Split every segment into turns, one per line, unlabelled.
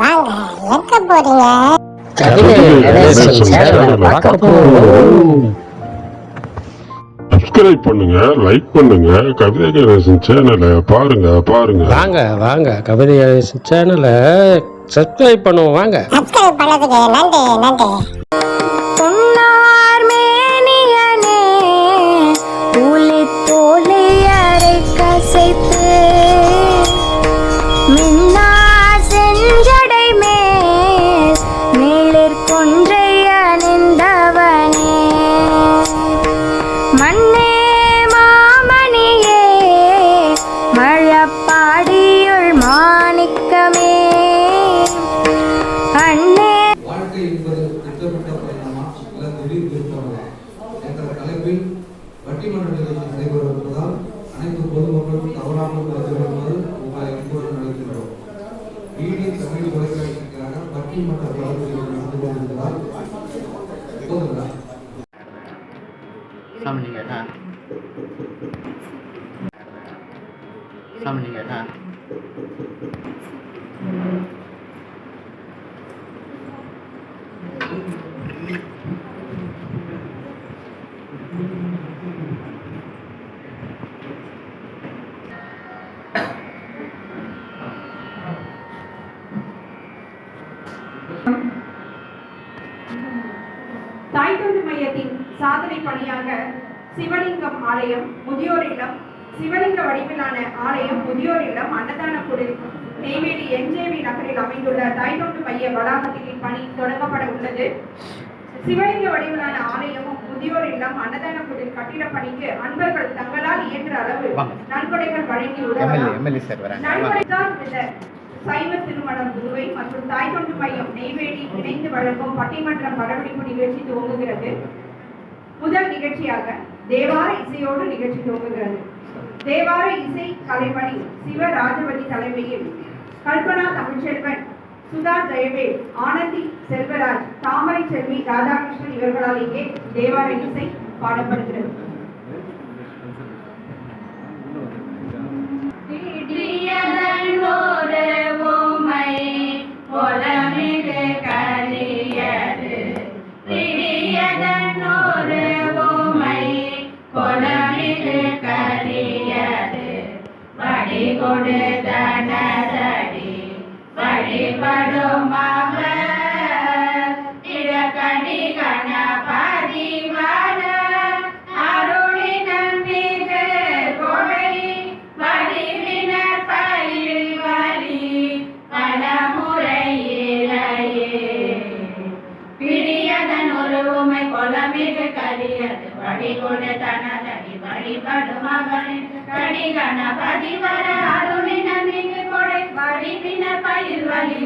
வாங்க எங்க போறீங்க.
சப்ஸ்கிரைப் பண்ணுங்க லைக் பண்ணுங்க. கவிதை கணேசன் சேனலை பாருங்க பாருங்க.
வாங்க வாங்க. கவிதை நடேசன் சேனலை சப்ஸ்கிரைப் பண்ணுவோம் வாங்க.
சப்ஸ்கிரைப் பண்ணதுக்கு நன்றி நன்றி.
டிடி தமிழ் தொலைக்காட்சிக்காக பட்டிமன்ற படப்பிடிப்பு நடந்து கொண்டிருந்ததால்
சிவலிங்கம் ஆலயம் முதியோர் இல்லம் சிவலிங்க வடிவிலான ஆலயம் முதியோர் இல்லம் அன்னதான குடில் நெய்வேலி என்ஜேவி நகரில் அமைந்துள்ள தாய்தொண்டு மைய வளாகத்தில் இப்பணி தொடங்கப்பட உள்ளது. சிவலிங்க வடிவிலான ஆலயமும் முதியோர் இல்லம் அன்னதான குடில் கட்டிடப் பணிக்கு அன்பர்கள் தங்களால் இயன்ற அளவு. நன்கொடைகள் வழங்கி இந்த சைவ திருமணம் புதுவை மற்றும் தாய் தொண்டு மையம் நெய்வேலி இணைந்து வழங்கும் பட்டிமன்ற படப்பிடிப்பு நிகழ்ச்சி துவங்குகிறது. முதல் நிகழ்ச்சியாக தேவார இசையோடு நிகழ்ச்சி துவங்குகிறது. தேவார இசை கலைமணி சிவ ராஜவதி தலைமையில் கல்பனா தமிழ்ச்செல்வன் சுதா ஜெயவேல் ஆனந்தி செல்வராஜ் தாமரை செல்வி ராதாகிருஷ்ணன் இவர்களால் இங்கே தேவார இசை பாடப்படுகிறது.
புலமிகு கரியது வடி கொடுதனதடி வழிபடும் அவர் இடக்கணி கணபதி வர அருளினன் மிகு கொடை வடிவினர் பயில் வரி பலமுறையிலேயே. பிடியதன் உருவுமை கொலமிகு கரியது வழிகொடு வழிபடு மகனே கடி கணபதி வர அருளின மிகு கொடை வழிபின பயிர் வழி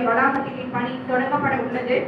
வளாகத்தில் இப்பணி தொடங்கப்பட உள்ளது.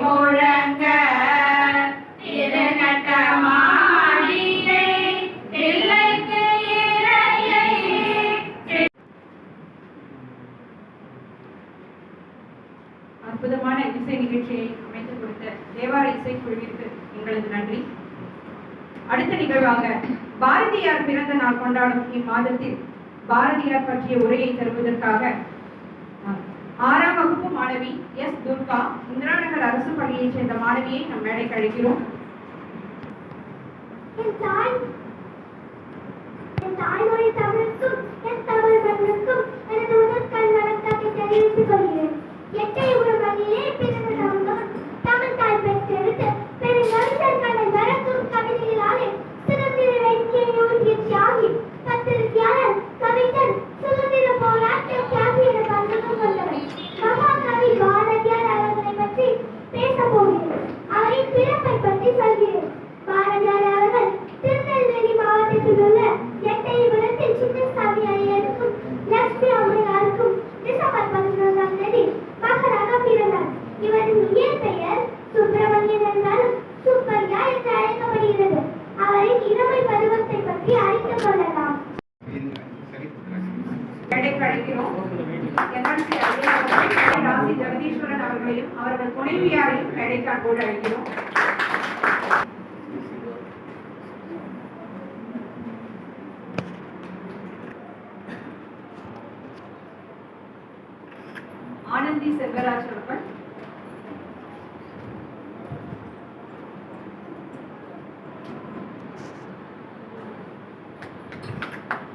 முழங்க பிள்ளைக்கு இறையை
அற்புதமான இசை நிகழ்ச்சியை அமைத்துக் கொடுத்த தேவார இசைக்குழுவிற்கு எங்களது நன்றி. அடுத்த நிகழ்வாக பாரதியார் பிறந்த நாள் கொண்டாடும் இம்மாதத்தில் பாரதியார் பற்றிய உரையை தருவதற்காக ஆறாம் வகுப்பு மாணவி எஸ் துர்கா இந்திராநகர் அரசு பள்ளியைச் சேர்ந்த மாணவியை நம் மேடைக்கு அழைக்கிறோம்
என் தாய் என் தாய்மொழி தமிழுக்கும் என் தமிழ் மண்ணுக்கும் எனது முதற்கண் வணக்கத்தை தெரிவித்துக் கொள்கிறேன். எட்டை பிறந்த தமிழ் தாய் பெற்றெடுத்து
அன்போடு அழைக்கிறோம் ஆனந்தி செல்வராஜ் அவர்கள்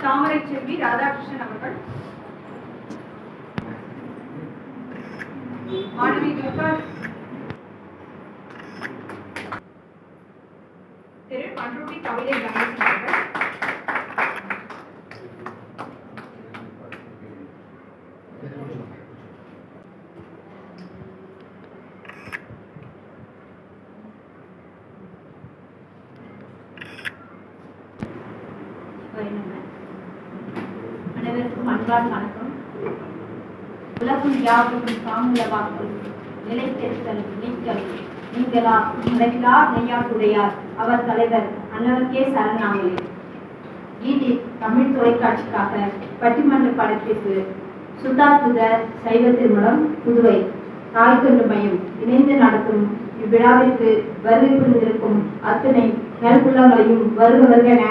தாமரை செல்வி ராதாகிருஷ்ணன் அவர்கள் மாணவி துர்கா கவிதை கவனிக்கிறார்கள்
அனைவருக்கும் அன்பான வணக்கம். உலகம் யாவும் காமுல வாக்கள் நிலைத்திருத்தல் நீக்கல். நீங்களா உலகிலா நெய்யாட்டுடையார் அவர் தலைவர் அண்ணன் கே சரணாமலை ஈடி தமிழ் தொலைக்காட்சிக்காக பட்டிமன்ற படத்திற்கு சுதா புத சைவ திருமணம் புதுவை. தாய்கொண்டு மையம் இணைந்து நடத்தும் இவ்விழாவிற்கு வருகை புரிந்திருக்கும் அத்தனை நல்குள்ளங்களையும் வருபவர்கள் என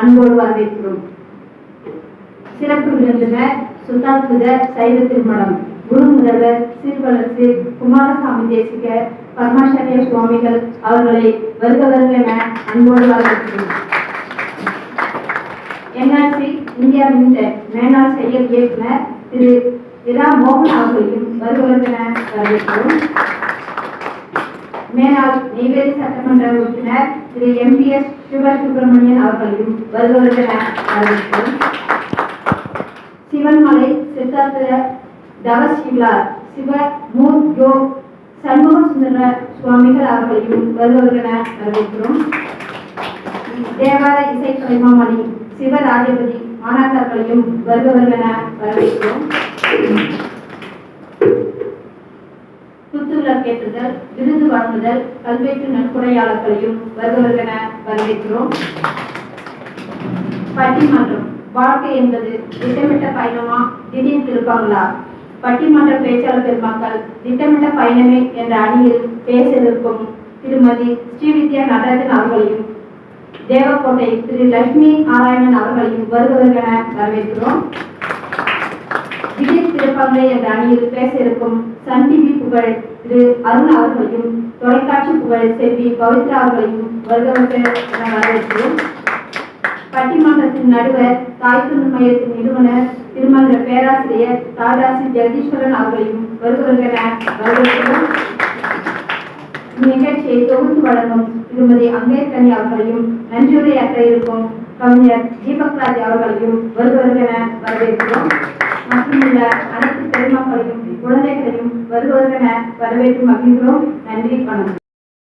அன்போடு வரவேற்கிறோம். சிறப்பு விருந்தினர் சுதா புத சைவ திருமணம். குரு முதல்வர் சிறுவளர்ச்சி குமாரசாமி தேசிகர் பரமாச்சாரிய சுவாமிகள் அவர்களை வருக வருக என அன்போடு வரவேற்கிறோம் என்ஆர்சி இந்தியா லிமிடெட் மேனாள் செயல் இயக்குனர் திரு இரா மோகன் அவர்களையும் வருக வருக என வரவேற்கிறோம். மேலாள் நெய்வேலி சட்டமன்ற உறுப்பினர் திரு எம்பிஎஸ் சிவ சுப்பிரமணியன் அவர்களையும் வருக வருக என வரவேற்கிறோம். சிவன்மலை சித்தார்த்த தவசிலார் சிவ மூர் யோக் சுந்தர சுவாமிகள் அவர்களையும் வருவர்களென வரவேற்கிறோம். தேவார இசை கலைமாமணி சிவராஜபதி மாணாக்கர்களையும் வருபவர்களென வரவேற்கிறோம். குத்துவிளக்கேற்றுதல் விருது வழங்குதல் கல்வெட்டு நன்கொடையாளர்களையும் வருபவர்களென வரவேற்கிறோம். பட்டிமன்றம் வாழ்க்கை என்பது திட்டமிட்ட பயணமா? திடீர் திருப்பாங்களா? பட்டிமன்ற பேச்சாளர் பெருமக்கள் திட்டமிட்ட பயணமே என்ற அணியில் பேச இருக்கும் திருமதி ஸ்ரீவித்யா நடராஜன் அவர்களையும் தேவக்கோட்டை திரு லட்சுமி நாராயணன் அவர்களையும் வருவதற்கென வரவேற்கிறோம். விஜய் திருப்பங்கை என்ற அணியில் பேச இருக்கும் சன் டிவி புகழ் திரு அருண் அவர்களையும் தொலைக்காட்சி புகழ் செல்வி பவித்ரா அவர்களையும் வருவதற்கு என வரவேற்கிறோம். பட்டிமன்றத்தின் நடுவர் தாய் மையத்தின் நிறுவனர் திருமன்ற பேராசிரியர் தாராசி ஜெகதீஸ்வரன் அவர்களையும் வருகிறென நிகழ்ச்சியை இந்நிகழ்ச்சியை தொகுத்து வழங்கும் திருமதி அம்பேத்கனி அவர்களையும் நன்றியுரையாற்ற இருக்கும் கவிஞர் தீபக் ராஜ் அவர்களையும் வருவருகென வரவேற்கிறோம். மற்றுமுள்ள அனைத்து பெருமக்களையும் குழந்தைகளையும் வருவருகென வரவேற்று மகிழ்கிறோம். நன்றி வணக்கம்.